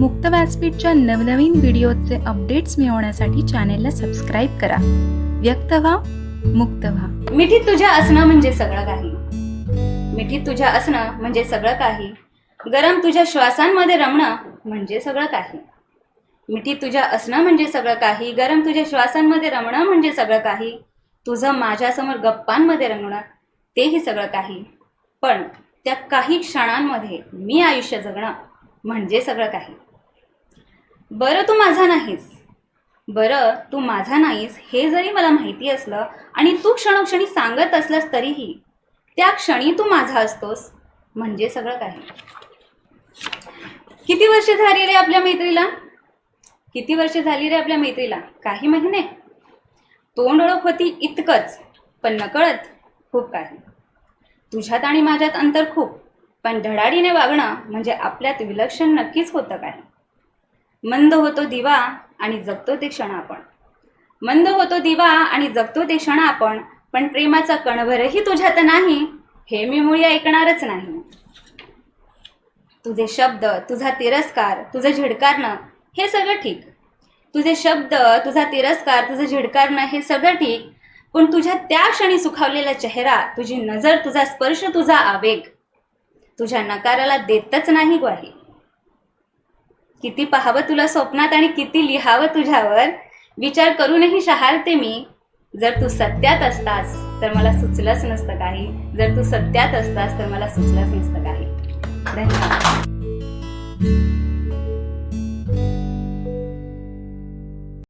मुक्त व्यासपीठच्या नवनवीन व्हिडिओचे अपडेट्स मिळवण्यासाठी चॅनेलला सबस्क्राईब करा. व्यक्त व्हा मुक्त व्हा. मिठीत तुझ्या असणं म्हणजे सगळं काही. मिठीत तुझ्या असणं म्हणजे सगळं काही. गरम तुझ्या श्वासांमध्ये रमणं म्हणजे सगळं काही. मिठीत तुझ्या असणं म्हणजे सगळं काही. गरम तुझ्या श्वासांमध्ये रमणं म्हणजे सगळं काही. तुझं माझ्यासमोर गप्पांमध्ये रंगणं तेही सगळं काही. पण त्या काही क्षणांमध्ये मी आयुष्य जगणं म्हणजे सगळं काही. बरं तू माझा नाहीस. बरं तू माझा नाहीस हे जरी मला माहिती असलं आणि तू क्षणोक्षणी सांगत असलास तरीही त्या क्षणी तू माझा असतोस. म्हणजे सगळं काही किती वर्ष झाली रे आपल्या मैत्रीला? किती वर्ष झाली रे आपल्या मैत्रीला? काही महिने? तोंड ओळख होती इतकंच पण नकळत खूप काही. तुझ्यात आणि माझ्यात अंतर खूप पण धडाडीने वागणं म्हणजे आपल्यात विलक्षण नक्कीच होतं काही मंद होतो दिवा आणि जगतो ते क्षण आपण. मंद होतो दिवा आणि जगतो ते क्षण आपण पण प्रेमाचा कणभरही तुझ्यात नाही हे मी मुळी ऐकणारच नाही. तुझे शब्द तुझा तिरस्कार तुझं झिडकारणं हे सगळं ठीक. तुझे शब्द तुझा तिरस्कार तुझं झिडकारणं हे सगळं ठीक पण तुझ्या त्या क्षणी सुखावलेला चेहरा तुझी नजर तुझा स्पर्श तुझा आवेग तुझ्या नकाराला देतच नाही ग्वाही. किती पाहावं तुला स्वप्नात आणि किती लिहावं तुझ्यावर? विचार करूनही शहारते मी. जर तू सत्यात असतास तर मला सुचलंच नसतं काही. जर तू सत्यात असतास तर मला सुचलंच नसतं काही. धन्यवाद.